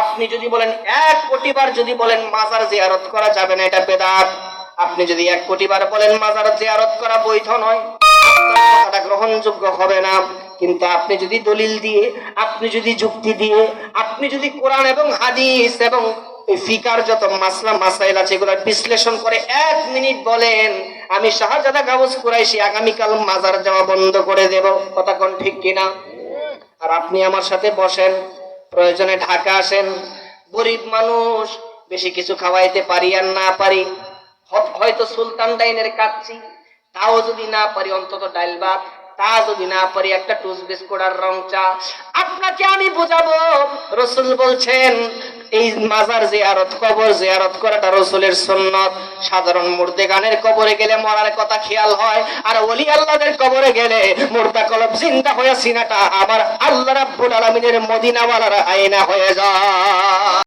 আপনি যদি বলেন এক কোটি বার যদি বলেন মাজার জিয়ারত করা যাবে না, এটা বেদাত। আপনি যদি এক কোটি বার বলেন মাজার জিয়ারত করা বৈধ নয় কথাটা গ্রহণযোগ্য হবে না। কিন্তু আপনি যদি দলিল দিয়ে, আপনি যদি যুক্তি দিয়ে, আপনি যদি কোরআন এবং হাদিস এবং ফিকার যত মাসলা, মাসাইল আছে, এগুলো বিশ্লেষণ করে এক মিনিট বলেন, আমি শাহজাদা কাগজ কুরাইশি আগামীকাল মাজার যাওয়া বন্ধ করে দেব। কথা কোন ঠিক কিনা? আর আপনি আমার সাথে বসেন। প্রয়োজনে ঢাকা আসেন। গরিব মানুষ, বেশি কিছু খাওয়াইতে পারি আর না পারি। হয়তো সুলতান ডাইনের কাচ্ছি তাও যদি না পারি, অন্তত ডাইল ভাত, তা যদি না পারি, একটা টুস বিস্কুট আর রং চা। আপনাকে আমি বোঝাবো, রসুল বলছেন এই মাজার জিয়ারত, কবর জিয়ারত করাটা রসুলের সুন্নত। সাধারণ মুর্দে গানের কবরে গেলে মরার কথা খেয়াল হয়, আর অলি আল্লাহদের কবরে গেলে মুর্দা কলব চিন্তা হয়ে সিনাটা আমার আল্লাহ রাব্বুল আলমিনের মদিনাওয়ালার আয়না হয়ে যায়।